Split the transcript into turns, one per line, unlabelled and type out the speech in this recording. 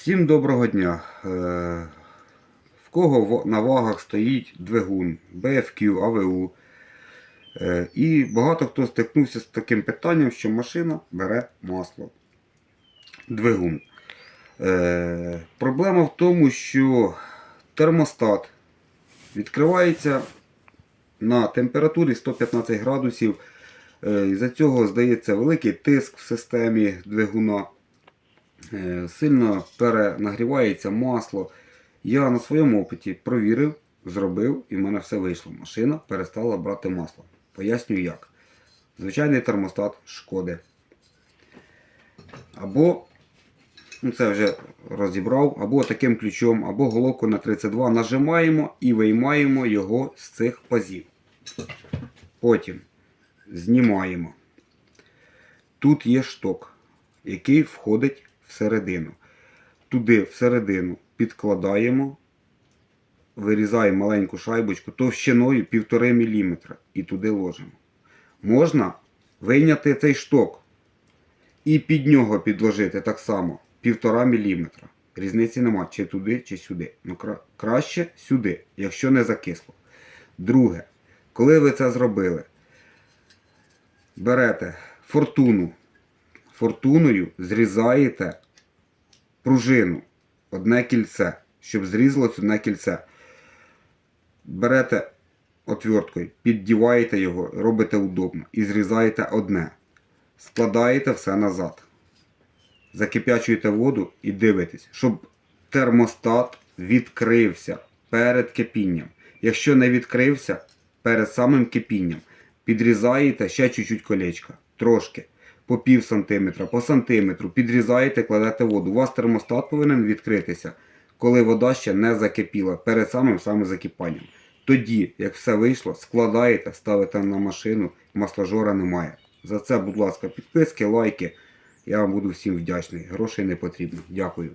Всім доброго дня. Е, В кого на вагах стоїть двигун BFQ, AVU. Е, І багато хто стикнувся з таким питанням, що машина бере масло. Двигун. Е, Проблема в тому, що термостат відкривається на температурі 115 градусів. Із-за цього здається великий тиск в системі двигуна. Е, Сильно перенагрівається масло. Я на своєму опиті провірив, зробив і в мене все вийшло. Машина перестала брати масло. Пояснюю як. Звичайний термостат шкоди. Або, ну це вже розібрав, або таким ключом, або головку на 32 нажимаємо і виймаємо його з цих пазів. Потім знімаємо. Тут є шток, який входить всередину. Туди всередину підкладаємо, вирізаємо маленьку шайбочку товщиною 1,5 мм і туди ложимо. Можна вийняти цей шток і під нього підложити так само 1,5 мм. Різниці нема, чи туди, чи сюди. Ну, кра- краще сюди, якщо не закисло. Друге, коли ви це зробили, берете фортуну, фортуною зрізаєте пружину, одне кільце, щоб зрізалось одне кільце. Берете отверткою, піддіваєте його, робите удобно і зрізаєте одне. Складаєте все назад. Закип'ячуєте воду і дивитесь, щоб термостат відкрився перед кипінням. Якщо не відкрився перед самим кипінням, підрізаєте ще чуть-чуть колечка, трошки, по пів сантиметра, по сантиметру, підрізаєте, кладете воду. У вас термостат повинен відкритися, коли вода ще не закипіла, перед самим самим закипанням. Тоді, як все вийшло, складаєте, ставите на машину, масложора немає. За це, будь ласка, підписки, лайки. Я вам буду всім вдячний. Грошей не потрібно. Дякую.